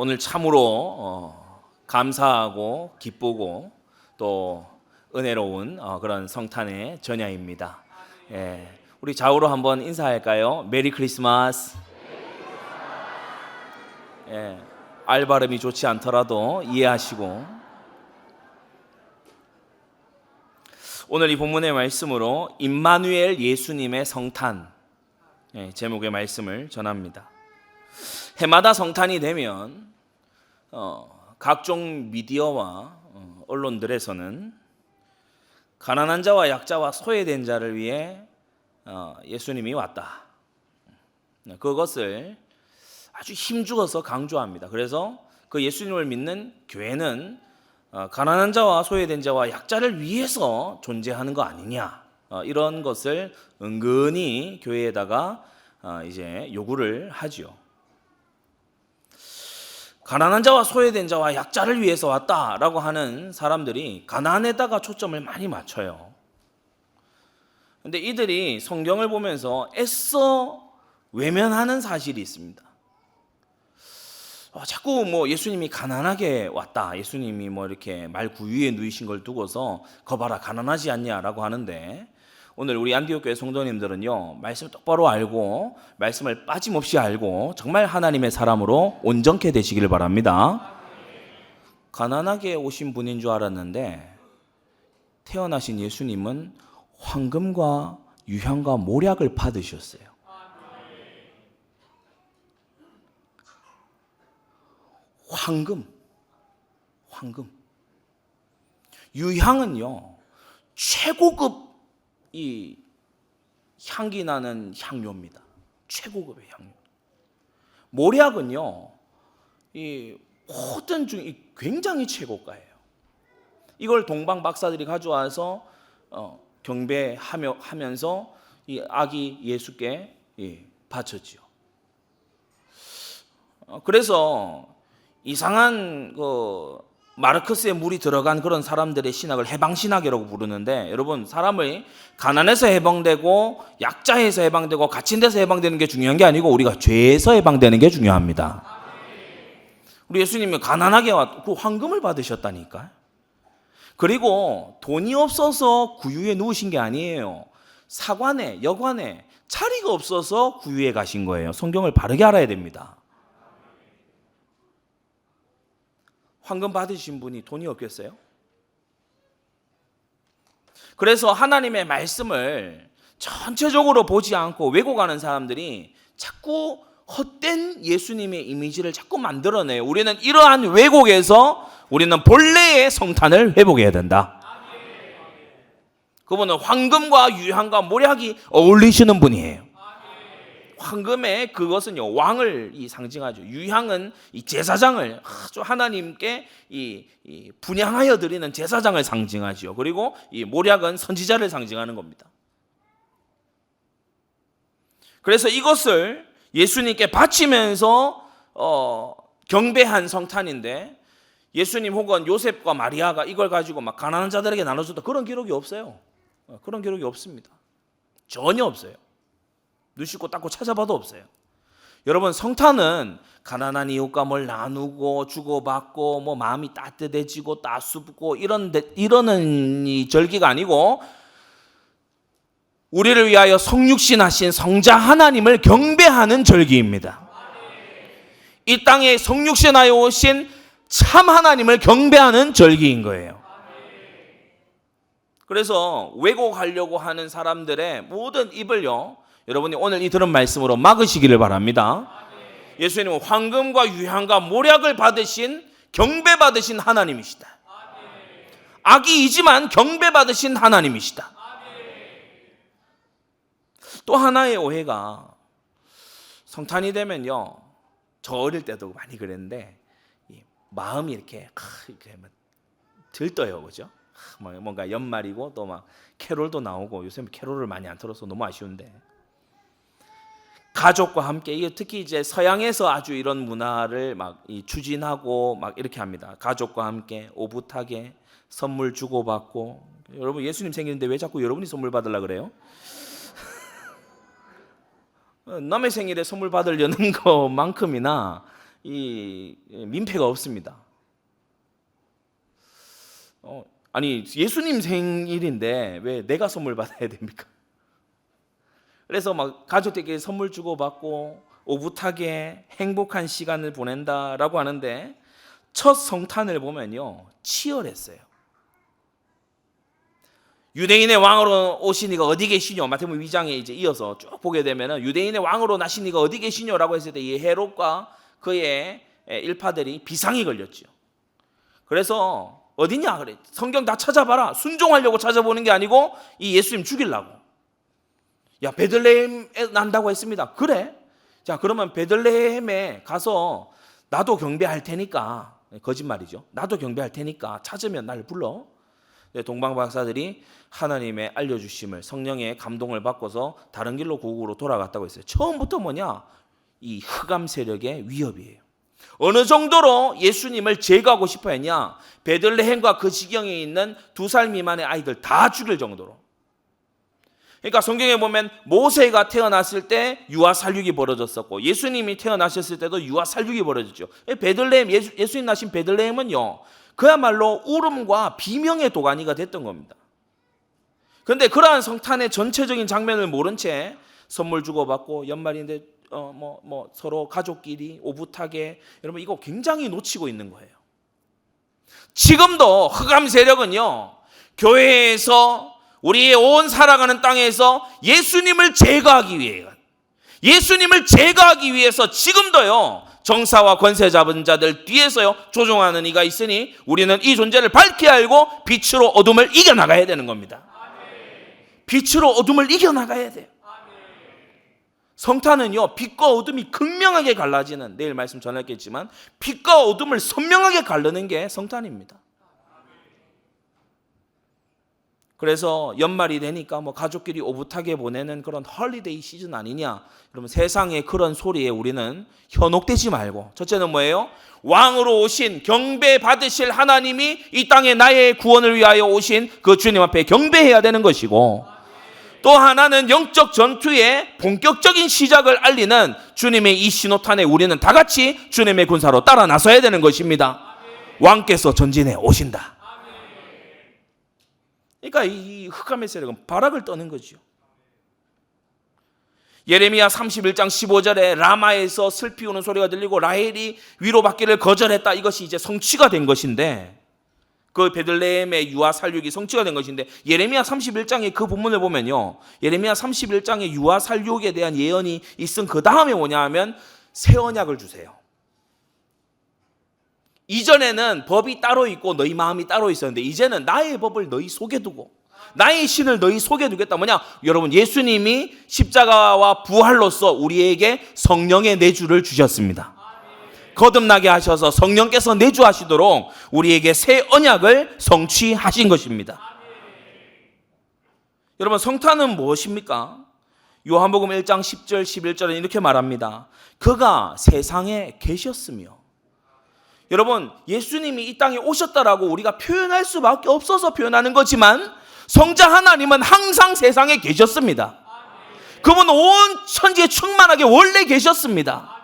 오늘 참으로 어, 감사하고 기쁘고 또 은혜로운 어, 그런 성탄의 전야입니다. 예, 우리 좌우로 한번 인사할까요? 메리 크리스마스. 예, 알 발음이 좋지 않더라도 이해하시고 오늘 이 본문의 말씀으로 임마누엘 예수님의 성탄 예, 제목의 말씀을 전합니다. 해마다 성탄이 되면 어, 각종 미디어와 어, 언론들에서는 가난한 자와 약자와 소외된 자를 위해 어, 예수님이 왔다. 그것을 아주 힘주어서 강조합니다. 그래서 그 예수님을 믿는 교회는 어, 가난한 자와 소외된 자와 약자를 위해서 존재하는 거 아니냐 어, 이런 것을 은근히 교회에다가 어, 이제 요구를 하지요. 가난한 자와 소외된 자와 약자를 위해서 왔다라고 하는 사람들이 가난에다가 초점을 많이 맞춰요. 근데 이들이 성경을 보면서 애써 외면하는 사실이 있습니다. 어, 자꾸 뭐 예수님이 가난하게 왔다. 예수님이 뭐 이렇게 말 구유에 누이신 걸 두고서 거봐라 가난하지 않냐라고 하는데 오늘 우리 안디옥 교회 성도님들은요 말씀 똑바로 알고 말씀을 빠짐없이 알고 정말 하나님의 사람으로 온전케 되시기를 바랍니다. 가난하게 오신 분인 줄 알았는데 태어나신 예수님은 황금과 유향과 모략을 받으셨어요. 황금, 황금. 유향은요 최고급 이 향기 나는 향료입니다. 최고급의 향료. 모략은요 이 모든 중 굉장히 최고가예요. 이걸 동방 박사들이 가져와서 어, 경배하며 하면서 이 아기 예수께 예, 바쳤지요. 어, 그래서 이상한 그 마르크스의 물이 들어간 그런 사람들의 신학을 해방 신학이라고 부르는데 여러분 사람을 가난해서 해방되고 약자에서 해방되고 갇힌 데서 해방되는 게 중요한 게 아니고 우리가 죄에서 해방되는 게 중요합니다. 우리 예수님이 가난하게 왔, 그 황금을 받으셨다니까. 그리고 돈이 없어서 구유에 누우신 게 아니에요. 사관에, 여관에 자리가 없어서 구유에 가신 거예요. 성경을 바르게 알아야 됩니다. 황금 받으신 분이 돈이 없겠어요? 그래서 하나님의 말씀을 전체적으로 보지 않고 왜곡하는 사람들이 자꾸 헛된 예수님의 이미지를 자꾸 만들어내요. 우리는 이러한 왜곡에서 우리는 본래의 성탄을 회복해야 된다. 그분은 황금과 유향과 모략이 어울리시는 분이에요. 황금의 그것은요 왕을 이 상징하죠. 유향은 이 제사장을 아주 하나님께 이, 이 분양하여 드리는 제사장을 상징하지요. 그리고 이 모략은 선지자를 상징하는 겁니다. 그래서 이것을 예수님께 바치면서 어, 경배한 성탄인데 예수님 혹은 요셉과 마리아가 이걸 가지고 막 가난한 자들에게 나눠줬다 그런 기록이 없어요. 어, 그런 기록이 없습니다. 전혀 없어요. 눈 씻고 닦고 찾아봐도 없어요. 여러분 성탄은 가난한 이웃과 뭘 나누고 주고받고 뭐 마음이 따뜻해지고 따숩고 이런 데, 이러는 이 절기가 아니고 우리를 위하여 성육신 하신 성자 하나님을 경배하는 절기입니다. 이 땅에 성육신하여 오신 참 하나님을 경배하는 절기인 거예요. 그래서 왜곡하려고 하는 사람들의 모든 입을요, 여러분이 오늘 이 들은 말씀으로 막으시기를 바랍니다. 예수님은 황금과 유향과 모략을 받으신 경배받으신 하나님이시다. 악이이지만 경배받으신 하나님이시다. 또 하나의 오해가 성탄이 되면요. 저 어릴 때도 많이 그랬는데 마음이 이렇게 이렇게 들떠요, 그죠? 뭔가 연말이고 또 막 캐롤도 나오고 요새 캐롤을 많이 안 틀어서 너무 아쉬운데 가족과 함께 이게 특히 이제 서양에서 아주 이런 문화를 막 추진하고 막 이렇게 합니다. 가족과 함께 오붓하게 선물 주고받고 여러분 예수님 생일인데 왜 자꾸 여러분이 선물 받으려 그래요? 남의 생일에 선물 받으려는 것만큼이나 이 민폐가 없습니다. 어, 아니 예수님 생일인데 왜 내가 선물 받아야 됩니까? 그래서 막 가족들끼리 선물 주고 받고 오붓하게 행복한 시간을 보낸다라고 하는데 첫 성탄을 보면요 치열했어요. 유대인의 왕으로 오신 이가 어디 계시뇨? 마태복음 2장에 이제 이어서 쭉 보게 되면은 유대인의 왕으로 나신 이가 어디 계시뇨라고 했을 때 이 헤롯과 그의 일파들이 비상이 걸렸죠. 그래서 어디냐 그래 성경 다 찾아봐라 순종하려고 찾아보는 게 아니고 이 예수님 죽이려고 야 베들레헴에 난다고 했습니다. 그래? 자 그러면 베들레헴에 가서 나도 경배할 테니까 거짓말이죠. 나도 경배할 테니까 찾으면 날 불러. 네, 동방 박사들이 하나님의 알려주심을 성령의 감동을 받고서 다른 길로 고국으로 돌아갔다고 했어요. 처음부터 뭐냐? 이 흑암 세력의 위협이에요. 어느 정도로 예수님을 제거하고 싶어 했냐? 베들레헴과 그 지경에 있는 두 살 미만의 아이들 다 죽일 정도로. 그러니까 성경에 보면 모세가 태어났을 때 유아 살육이 벌어졌었고 예수님이 태어나셨을 때도 유아 살육이 벌어졌죠. 베들레헴 예수, 예수님 나신 베들레헴은요. 그야말로 울음과 비명의 도가니가 됐던 겁니다. 그런데 그러한 성탄의 전체적인 장면을 모른 채 선물 주고받고 연말인데 어, 뭐, 뭐 서로 가족끼리 오붓하게 여러분 이거 굉장히 놓치고 있는 거예요. 지금도 흑암 세력은요 교회에서 우리의 온 살아가는 땅에서 예수님을 제거하기 위해 예수님을 제거하기 위해서 지금도요 정사와 권세 잡은 자들 뒤에서요 조종하는 이가 있으니 우리는 이 존재를 밝히 알고 빛으로 어둠을 이겨 나가야 되는 겁니다. 빛으로 어둠을 이겨 나가야 돼요. 성탄은요 빛과 어둠이 극명하게 갈라지는 내일 말씀 전하겠지만 빛과 어둠을 선명하게 가르는 게 성탄입니다. 그래서 연말이 되니까 뭐 가족끼리 오붓하게 보내는 그런 헐리데이 시즌 아니냐? 그러면 세상의 그런 소리에 우리는 현혹되지 말고 첫째는 뭐예요? 왕으로 오신 경배 받으실 하나님이 이 땅에 나의 구원을 위하여 오신 그 주님 앞에 경배해야 되는 것이고 또 하나는 영적 전투의 본격적인 시작을 알리는 주님의 이 신호탄에 우리는 다 같이 주님의 군사로 따라 나서야 되는 것입니다. 왕께서 전진해 오신다. 그러니까 이 흑암의 세력은 바락을 떠는 거죠. 예레미야 31장 15절에 라마에서 슬피 우는 소리가 들리고 라헬이 위로받기를 거절했다. 이것이 이제 성취가 된 것인데 그 베들레헴의 유아 살육이 성취가 된 것인데 예레미야 31장의 그 본문을 보면요. 예레미야 31장의 유아 살육에 대한 예언이 있은 그 다음에 뭐냐 하면 새 언약을 주세요. 이전에는 법이 따로 있고 너희 마음이 따로 있었는데 이제는 나의 법을 너희 속에 두고 나의 신을 너희 속에 두겠다 뭐냐? 여러분 예수님이 십자가와 부활로서 우리에게 성령의 내주를 주셨습니다. 거듭나게 하셔서 성령께서 내주하시도록 우리에게 새 언약을 성취하신 것입니다. 여러분 성탄은 무엇입니까? 요한복음 1장 10절 11절은 이렇게 말합니다. 그가 세상에 계셨으며 여러분 예수님이 이 땅에 오셨다라고 우리가 표현할 수밖에 없어서 표현하는 거지만 성자 하나님은 항상 세상에 계셨습니다. 그분 온 천지에 충만하게 원래 계셨습니다.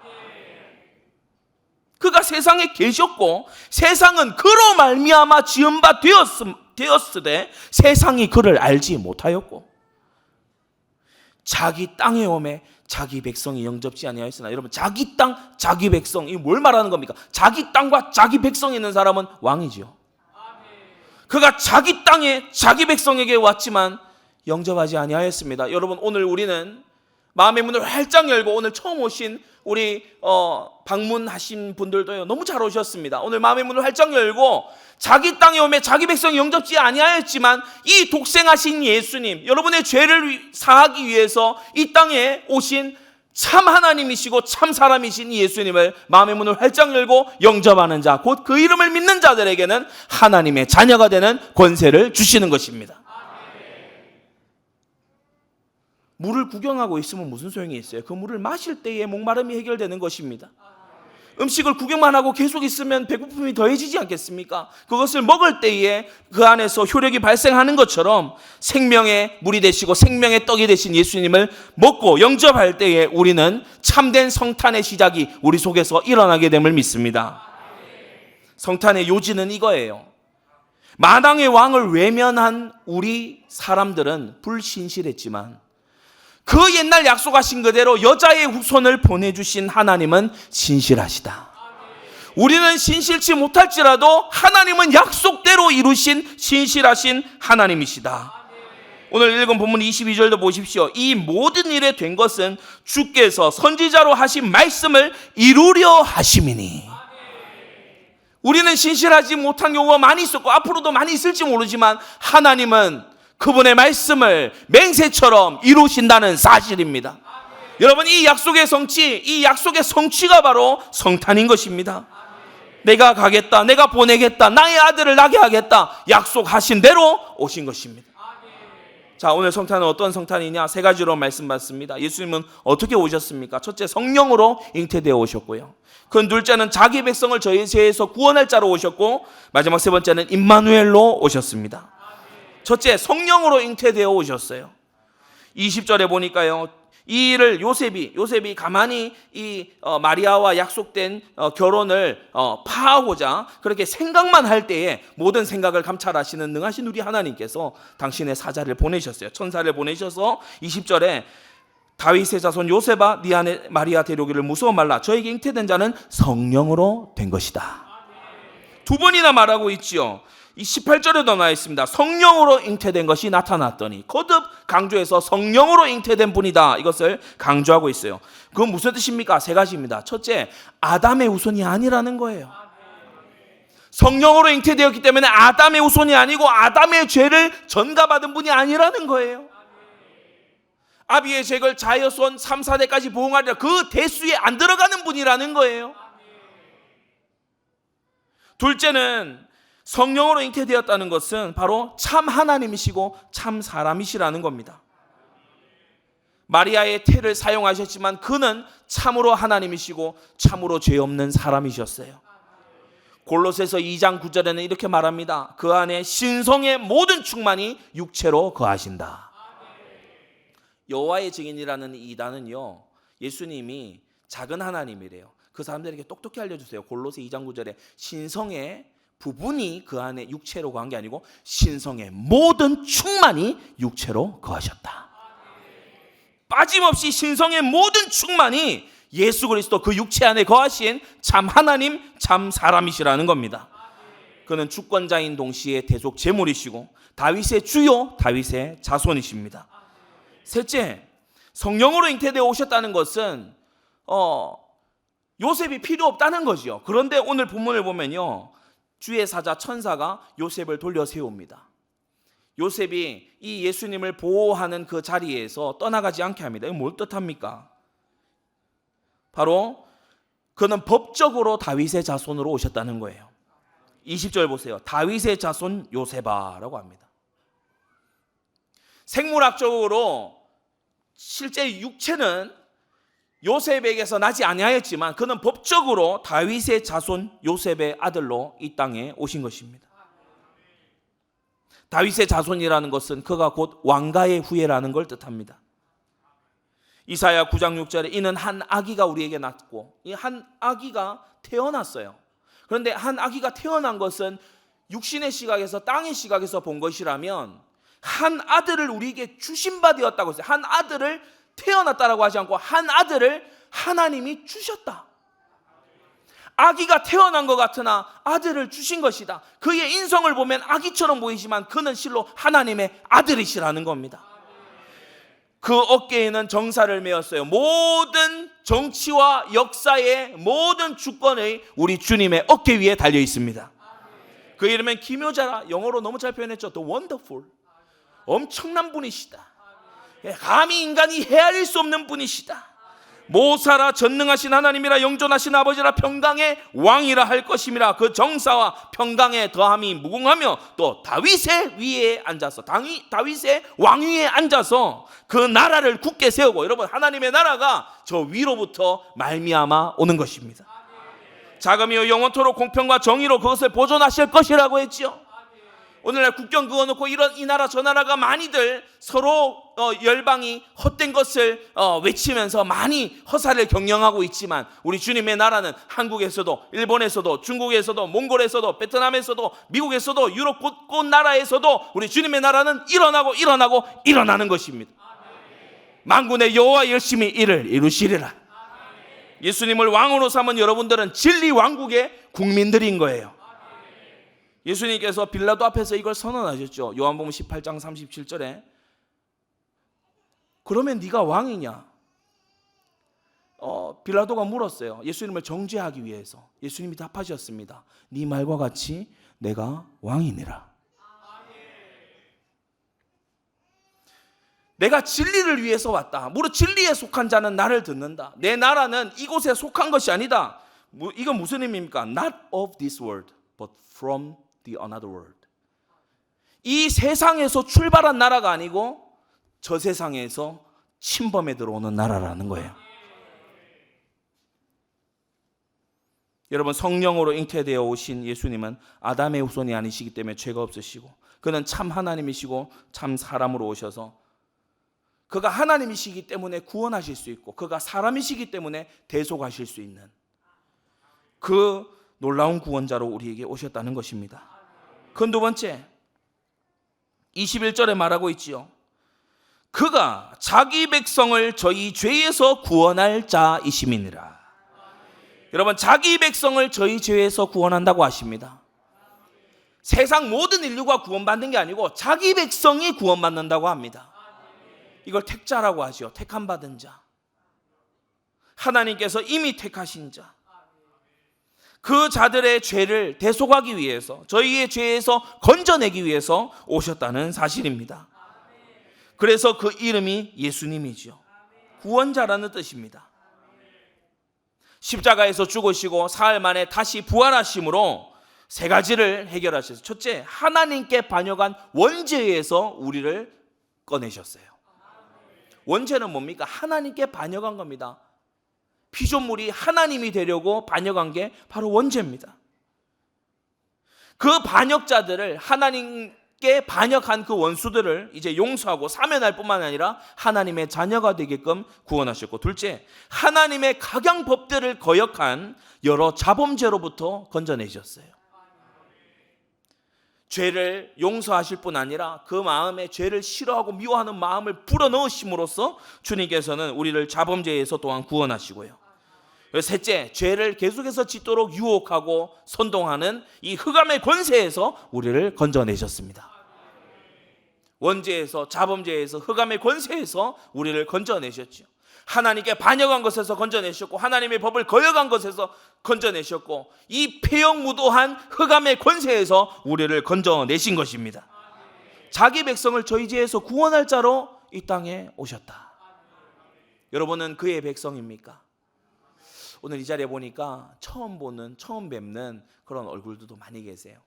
그가 세상에 계셨고 세상은 그로 말미암아 지은 바 되었으되 세상이 그를 알지 못하였고 자기 땅에 오매 자기 백성이 영접지 아니하였으나 여러분 자기 땅 자기 백성 이 뭘 말하는 겁니까? 자기 땅과 자기 백성이 있는 사람은 왕이지요. 그가 자기 땅에 자기 백성에게 왔지만 영접하지 아니하였습니다. 여러분 오늘 우리는 마음의 문을 활짝 열고 오늘 처음 오신 우리 어, 방문하신 분들도요 너무 잘 오셨습니다. 오늘 마음의 문을 활짝 열고 자기 땅에 오매 자기 백성이 영접지 아니하였지만 이 독생하신 예수님 여러분의 죄를 사하기 위해서 이 땅에 오신 참 하나님이시고 참 사람이신 예수님을 마음의 문을 활짝 열고 영접하는 자, 곧 그 이름을 믿는 자들에게는 하나님의 자녀가 되는 권세를 주시는 것입니다. 물을 구경하고 있으면 무슨 소용이 있어요? 그 물을 마실 때에 목마름이 해결되는 것입니다. 음식을 구경만 하고 계속 있으면 배고픔이 더해지지 않겠습니까? 그것을 먹을 때에 그 안에서 효력이 발생하는 것처럼 생명의 물이 되시고 생명의 떡이 되신 예수님을 먹고 영접할 때에 우리는 참된 성탄의 시작이 우리 속에서 일어나게 됨을 믿습니다. 성탄의 요지는 이거예요. 마당의 왕을 외면한 우리 사람들은 불신실했지만 그 옛날 약속하신 그대로 여자의 후손을 보내주신 하나님은 신실하시다. 우리는 신실치 못할지라도 하나님은 약속대로 이루신 신실하신 하나님이시다. 오늘 읽은 본문 22절도 보십시오. 이 모든 일에 된 것은 주께서 선지자로 하신 말씀을 이루려 하심이니. 우리는 신실하지 못한 경우가 많이 있었고 앞으로도 많이 있을지 모르지만 하나님은 그분의 말씀을 맹세처럼 이루신다는 사실입니다. 여러분 이 약속의 성취, 이 약속의 성취가 바로 성탄인 것입니다. 내가 가겠다, 내가 보내겠다, 나의 아들을 나게 하겠다, 약속하신 대로 오신 것입니다. 자, 오늘 성탄은 어떤 성탄이냐? 세 가지로 말씀받습니다. 예수님은 어떻게 오셨습니까? 첫째, 성령으로 잉태되어 오셨고요. 그 둘째는 자기 백성을 저희 죄에서 구원할 자로 오셨고, 마지막 세 번째는 임마누엘로 오셨습니다. 첫째, 성령으로 잉태되어 오셨어요. 20절에 보니까요. 이 일을 요셉이 요셉이 가만히 이 어, 마리아와 약속된 어, 결혼을 어, 파하고자 그렇게 생각만 할 때에 모든 생각을 감찰하시는 능하신 우리 하나님께서 당신의 사자를 보내셨어요. 천사를 보내셔서 20절에 다윗의 자손 요셉아 네 안에 마리아 데려오기를 무서워 말라 저에게 잉태된 자는 성령으로 된 것이다. 두 번이나 말하고 있지요. 이 18절에도 나와 있습니다. 성령으로 잉태된 것이 나타났더니 거듭 강조해서 성령으로 잉태된 분이다. 이것을 강조하고 있어요. 그건 무슨 뜻입니까? 세 가지입니다. 첫째, 아담의 후손이 아니라는 거예요. 성령으로 잉태되었기 때문에 아담의 후손이 아니고 아담의 죄를 전가받은 분이 아니라는 거예요. 아비의 죄를 자여손 3, 4대까지 보응하리라 그 대수에 안 들어가는 분이라는 거예요. 둘째는 성령으로 잉태되었다는 것은 바로 참 하나님이시고 참 사람이시라는 겁니다. 마리아의 태를 사용하셨지만 그는 참으로 하나님이시고 참으로 죄 없는 사람이셨어요. 골로새서 2장 9절에는 이렇게 말합니다. 그 안에 신성의 모든 충만이 육체로 거하신다. 여호와의 증인이라는 이 단은요. 예수님이 작은 하나님이래요. 그 사람들에게 똑똑히 알려 주세요. 골로새 2장 9절에 신성의 부분이 그 안에 육체로 거한 게 아니고 신성의 모든 충만이 육체로 거하셨다. 빠짐없이 신성의 모든 충만이 예수 그리스도 그 육체 안에 거하신 참 하나님, 참 사람이시라는 겁니다. 그는 주권자인 동시에 대속 제물이시고 다윗의 주요, 다윗의 자손이십니다. 셋째, 성령으로 잉태되어 오셨다는 것은 어, 요셉이 필요 없다는 거지요. 그런데 오늘 본문을 보면요. 주의 사자 천사가 요셉을 돌려 세웁니다. 요셉이 이 예수님을 보호하는 그 자리에서 떠나가지 않게 합니다. 뭘 뜻합니까? 바로 그는 법적으로 다윗의 자손으로 오셨다는 거예요. 20절 보세요. 다윗의 자손 요셉아라고 합니다. 생물학적으로 실제 육체는 요셉에게서 나지 아니하였지만 그는 법적으로 다윗의 자손 요셉의 아들로 이 땅에 오신 것입니다. 다윗의 자손이라는 것은 그가 곧 왕가의 후예라는 걸 뜻합니다. 이사야 9장 6절에 이는 한 아기가 우리에게 낳고 이 한 아기가 태어났어요. 그런데 한 아기가 태어난 것은 육신의 시각에서 땅의 시각에서 본 것이라면 한 아들을 우리에게 주신 바 되었다고 했어요. 한 아들을 태어났다라고 하지 않고 한 아들을 하나님이 주셨다. 아기가 태어난 것 같으나 아들을 주신 것이다. 그의 인성을 보면 아기처럼 보이지만 그는 실로 하나님의 아들이시라는 겁니다. 그 어깨에는 정사를 메었어요. 모든 정치와 역사의 모든 주권의 우리 주님의 어깨 위에 달려 있습니다. 그 이름은 기묘자라 영어로 너무 잘 표현했죠. The Wonderful. 엄청난 분이시다. 예, 감히 인간이 헤아릴 수 없는 분이시다. 모사라 전능하신 하나님이라 영존하신 아버지라 평강의 왕이라 할 것임이라 그 정사와 평강의 더함이 무궁하며 또 다윗의 위에 앉아서 당이, 다윗의 왕위에 앉아서 그 나라를 굳게 세우고 여러분 하나님의 나라가 저 위로부터 말미암아 오는 것입니다. 자금이요 영원토록 공평과 정의로 그것을 보존하실 것이라고 했지요. 오늘날 국경 그어놓고 이런 이 나라 저 나라가 많이들 서로 어, 열방이 헛된 것을 어, 외치면서 많이 허사를 경영하고 있지만 우리 주님의 나라는 한국에서도 일본에서도 중국에서도 몽골에서도 베트남에서도 미국에서도 유럽 곳곳 나라에서도 우리 주님의 나라는 일어나고 일어나고 일어나는 것입니다. 만군의 여호와 열심히 이를 이루시리라. 예수님을 왕으로 삼은 여러분들은 진리 왕국의 국민들인 거예요. 예수님께서 빌라도 앞에서 이걸 선언하셨죠. 요한복음 18장 37절에 그러면 네가 왕이냐? 어, 빌라도가 물었어요. 예수님을 정죄하기 위해서. 예수님이 답하셨습니다. 네 말과 같이 내가 왕이니라. 내가 진리를 위해서 왔다. 무릇 진리에 속한 자는 나를 듣는다. 내 나라는 이곳에 속한 것이 아니다. 무- 이건 무슨 의미입니까? Not of this world, but from the another world. 이 세상에서 출발한 나라가 아니고 저 세상에서 침범에 들어오는 나라라는 거예요. 여러분 성령으로 잉태되어 오신 예수님은 아담의 후손이 아니시기 때문에 죄가 없으시고 그는 참 하나님이시고 참 사람으로 오셔서 그가 하나님이시기 때문에 구원하실 수 있고 그가 사람이시기 때문에 대속하실 수 있는 그 놀라운 구원자로 우리에게 오셨다는 것입니다. 그 두 번째 21절에 말하고 있지요. 그가 자기 백성을 저희 죄에서 구원할 자이심이니라. 여러분 자기 백성을 저희 죄에서 구원한다고 하십니다. 세상 모든 인류가 구원받는 게 아니고 자기 백성이 구원받는다고 합니다. 이걸 택자라고 하죠. 택함 받은 자. 하나님께서 이미 택하신 자. 그 자들의 죄를 대속하기 위해서 저희의 죄에서 건져내기 위해서 오셨다는 사실입니다. 그래서 그 이름이 예수님이죠. 구원자라는 뜻입니다. 십자가에서 죽으시고 사흘 만에 다시 부활하심으로 세 가지를 해결하셔서 첫째 하나님께 반역한 원죄에서 우리를 꺼내셨어요. 원죄는 뭡니까? 하나님께 반역한 겁니다. 피조물이 하나님이 되려고 반역한 게 바로 원죄입니다. 그 반역자들을 하나님께 반역한 그 원수들을 이제 용서하고 사면할 뿐만 아니라 하나님의 자녀가 되게끔 구원하셨고 둘째 하나님의 각양법들을 거역한 여러 자범죄로부터 건져내셨어요. 죄를 용서하실 뿐 아니라 그 마음에 죄를 싫어하고 미워하는 마음을 불어넣으심으로써 주님께서는 우리를 자범죄에서 또한 구원하시고요. 셋째, 죄를 계속해서 짓도록 유혹하고 선동하는 이 흑암의 권세에서 우리를 건져내셨습니다. 원죄에서 자범죄에서 흑암의 권세에서 우리를 건져내셨죠. 하나님께 반역한 것에서 건져내셨고 하나님의 법을 거역한 것에서 건져내셨고 이 폐역무도한 흑암의 권세에서 우리를 건져내신 것입니다. 자기 백성을 저희 죄에서 구원할 자로 이 땅에 오셨다. 여러분은 그의 백성입니까? 오늘 이 자리에 보니까 처음 보는 처음 뵙는 그런 얼굴들도 많이 계세요.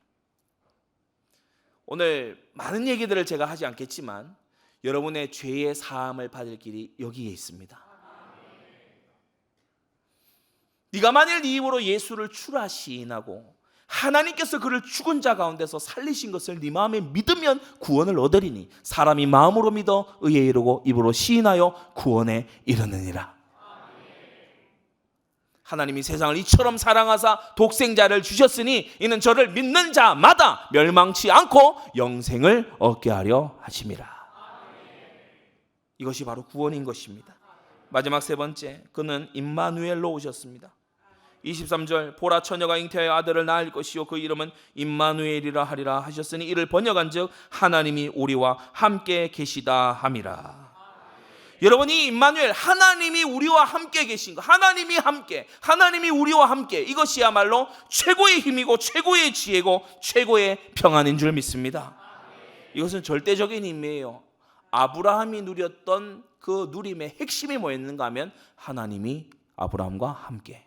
오늘 많은 얘기들을 제가 하지 않겠지만 여러분의 죄의 사함을 받을 길이 여기에 있습니다. 네가 만일 네 입으로 예수를 주라 시인하고 하나님께서 그를 죽은 자 가운데서 살리신 것을 네 마음에 믿으면 구원을 얻으리니 사람이 마음으로 믿어 의에 이르고 입으로 시인하여 구원에 이르느니라. 하나님이 세상을 이처럼 사랑하사 독생자를 주셨으니 이는 저를 믿는 자마다 멸망치 않고 영생을 얻게 하려 하심이라. 이것이 바로 구원인 것입니다. 마지막 세 번째, 그는 임마누엘로 오셨습니다. 23절 보라 처녀가 잉태하여 아들을 낳을 것이요 그 이름은 임마누엘이라 하리라 하셨으니 이를 번역한즉 하나님이 우리와 함께 계시다 함이라. 여러분이 임마누엘 하나님이 우리와 함께 계신 거 하나님이 함께 하나님이 우리와 함께 이것이야말로 최고의 힘이고 최고의 지혜고 최고의 평안인 줄 믿습니다. 이것은 절대적인 힘이에요. 아브라함이 누렸던 그 누림의 핵심이 뭐였는가 하면 하나님이 아브라함과 함께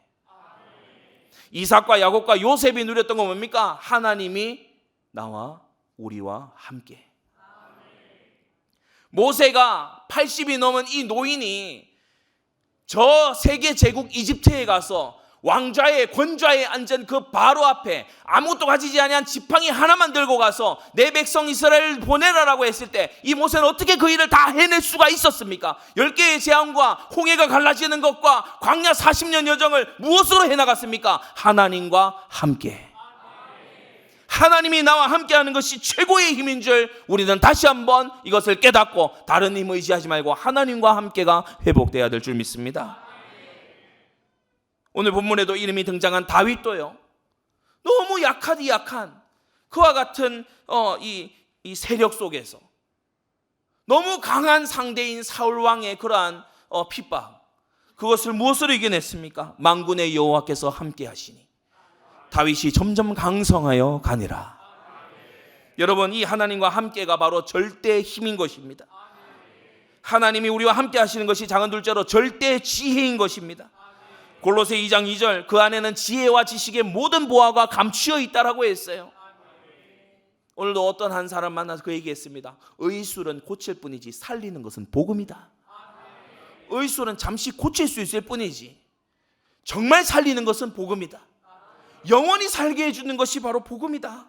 이삭과 야곱과 요셉이 누렸던 건 뭡니까? 하나님이 나와 우리와 함께 모세가 80이 넘은 이 노인이 저 세계 제국 이집트에 가서 왕좌의 권좌에 앉은 그 바로 앞에 아무것도 가지지 아니한 지팡이 하나만 들고 가서 내 백성 이스라엘을 보내라라고 했을 때 이 모세는 어떻게 그 일을 다 해낼 수가 있었습니까? 열 개의 재앙과 홍해가 갈라지는 것과 광야 40년 여정을 무엇으로 해 나갔습니까? 하나님과 함께. 하나님이 나와 함께하는 것이 최고의 힘인 줄 우리는 다시 한번 이것을 깨닫고 다른 힘 의지하지 말고 하나님과 함께가 회복돼야 될 줄 믿습니다. 오늘 본문에도 이름이 등장한 다윗도요. 너무 약하디 약한 그와 같은 어, 이, 이 세력 속에서 너무 강한 상대인 사울 왕의 그러한 어, 핍박 그것을 무엇으로 이겨냈습니까? 망군의 여호와께서 함께하시니 다윗이 점점 강성하여 가니라. 여러분 이 하나님과 함께가 바로 절대 힘인 것입니다. 하나님이 우리와 함께 하시는 것이 작은 둘째로 절대 지혜인 것입니다. 골로새 2장 2절 그 안에는 지혜와 지식의 모든 보화가 감추어 있다라고 했어요. 오늘도 어떤 한 사람 만나서 그 얘기했습니다. 의술은 고칠 뿐이지 살리는 것은 복음이다. 의술은 잠시 고칠 수 있을 뿐이지 정말 살리는 것은 복음이다. 영원히 살게 해주는 것이 바로 복음이다.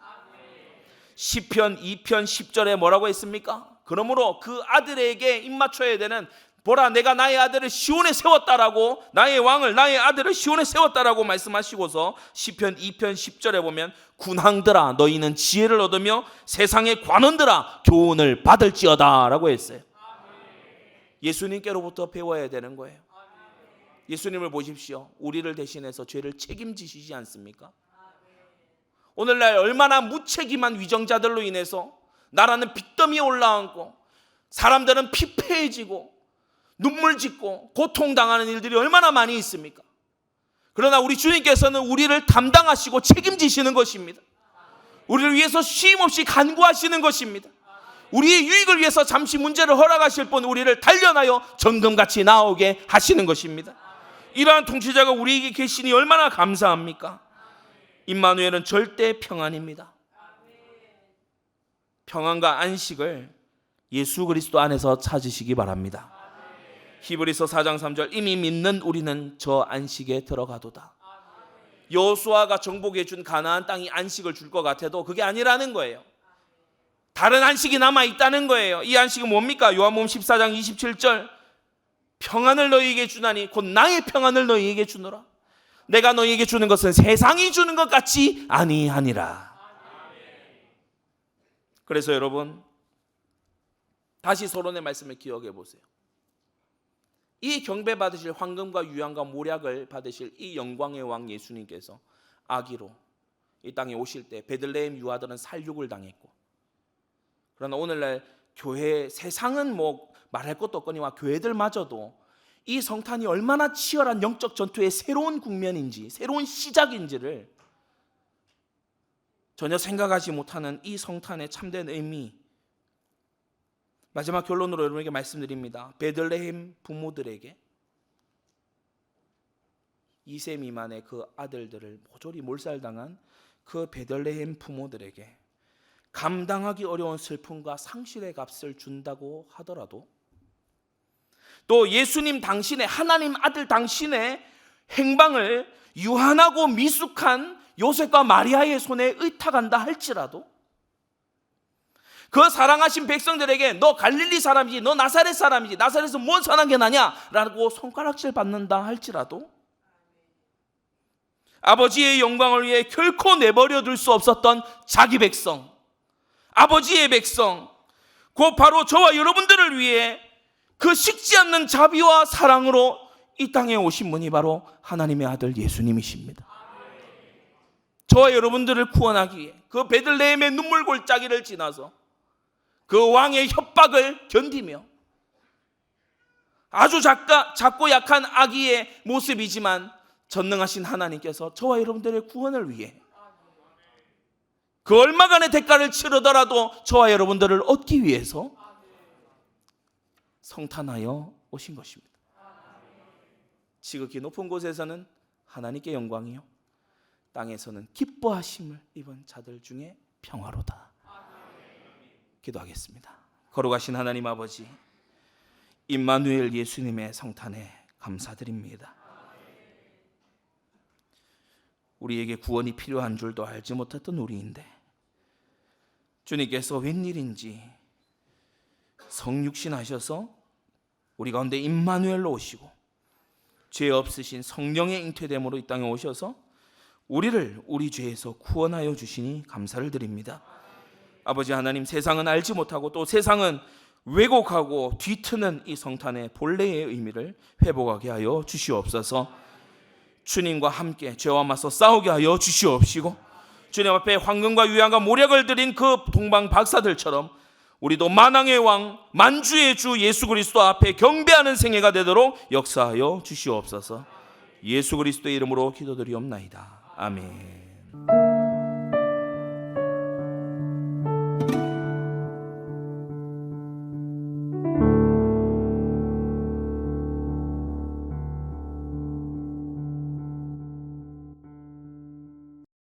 시편 2편 10절에 뭐라고 했습니까? 그러므로 그 아들에게 입맞춰야 되는 보라 내가 나의 아들을 시온에 세웠다라고 나의 왕을 나의 아들을 시온에 세웠다라고 말씀하시고서 시편 2편 10절에 보면 군항들아 너희는 지혜를 얻으며 세상의 관원들아 교훈을 받을지어다라고 했어요. 예수님께로부터 배워야 되는 거예요. 예수님을 보십시오. 우리를 대신해서 죄를 책임지시지 않습니까? 오늘날 얼마나 무책임한 위정자들로 인해서 나라는 빚더미에 올라앉고 사람들은 피폐해지고 눈물 짓고 고통당하는 일들이 얼마나 많이 있습니까? 그러나 우리 주님께서는 우리를 담당하시고 책임지시는 것입니다. 우리를 위해서 쉼없이 간구하시는 것입니다. 우리의 유익을 위해서 잠시 문제를 허락하실 뿐 우리를 단련하여 정금같이 나오게 하시는 것입니다. 이러한 통치자가 우리에게 계시니 얼마나 감사합니까? 임마누엘은 절대 평안입니다. 평안과 안식을 예수 그리스도 안에서 찾으시기 바랍니다. 히브리서 4장 3절 이미 믿는 우리는 저 안식에 들어가도다. 여호수아가 정복해 준 가나안 땅이 안식을 줄 것 같아도 그게 아니라는 거예요. 다른 안식이 남아 있다는 거예요. 이 안식은 뭡니까? 요한복음 14장 27절 평안을 너희에게 주나니 곧 나의 평안을 너희에게 주노라. 내가 너희에게 주는 것은 세상이 주는 것 같이 아니하니라. 그래서 여러분 다시 서론의 말씀을 기억해 보세요. 이 경배 받으실 황금과 유향과 모략을 받으실 이 영광의 왕 예수님께서 아기로 이 땅에 오실 때 베들레헴 유아들은 살육을 당했고 그러나 오늘날 교회 세상은 뭐 말할 것도 없거니와 교회들마저도 이 성탄이 얼마나 치열한 영적 전투의 새로운 국면인지 새로운 시작인지를 전혀 생각하지 못하는 이 성탄의 참된 의미 마지막 결론으로 여러분에게 말씀드립니다. 베들레헴 부모들에게 2세 미만의 그 아들들을 모조리 몰살당한 그 베들레헴 부모들에게 감당하기 어려운 슬픔과 상실의 값을 준다고 하더라도 또 예수님 당신의 하나님 아들 당신의 행방을 유한하고 미숙한 요셉과 마리아의 손에 의탁한다 할지라도 그 사랑하신 백성들에게 너 갈릴리 사람이지 너 나사렛 사람이지 나사렛에서 뭔 선한 게 나냐라고 손가락질 받는다 할지라도 아버지의 영광을 위해 결코 내버려 둘 수 없었던 자기 백성 아버지의 백성 곧 바로 저와 여러분들을 위해 그 식지 않는 자비와 사랑으로 이 땅에 오신 분이 바로 하나님의 아들 예수님이십니다. 저와 여러분들을 구원하기 위해 그 베들레헴의 눈물 골짜기를 지나서 그 왕의 협박을 견디며 아주 작가, 작고 약한 아기의 모습이지만 전능하신 하나님께서 저와 여러분들의 구원을 위해 그 얼마간의 대가를 치르더라도 저와 여러분들을 얻기 위해서 성탄하여 오신 것입니다. 지극히 높은 곳에서는 하나님께 영광이요 땅에서는 기뻐하심을 입은 자들 중에 평화로다. 기도하겠습니다. 걸어가신 하나님 아버지 임마누엘 예수님의 성탄에 감사드립니다. 우리에게 구원이 필요한 줄도 알지 못했던 우리인데 주님께서 웬일인지 성육신 하셔서 우리 가운데 임마누엘로 오시고 죄 없으신 성령의 잉태됨으로 이 땅에 오셔서 우리를 우리 죄에서 구원하여 주시니 감사를 드립니다. 아버지 하나님 세상은 알지 못하고 또 세상은 왜곡하고 뒤트는 이 성탄의 본래의 의미를 회복하게 하여 주시옵소서. 주님과 함께 죄와 맞서 싸우게 하여 주시옵시고 주님 앞에 황금과 유향과 모략을 드린 그 동방 박사들처럼 우리도 만왕의 왕 만주의 주 예수 그리스도 앞에 경배하는 생애가 되도록 역사하여 주시옵소서. 예수 그리스도의 이름으로 기도드리옵나이다. 아멘.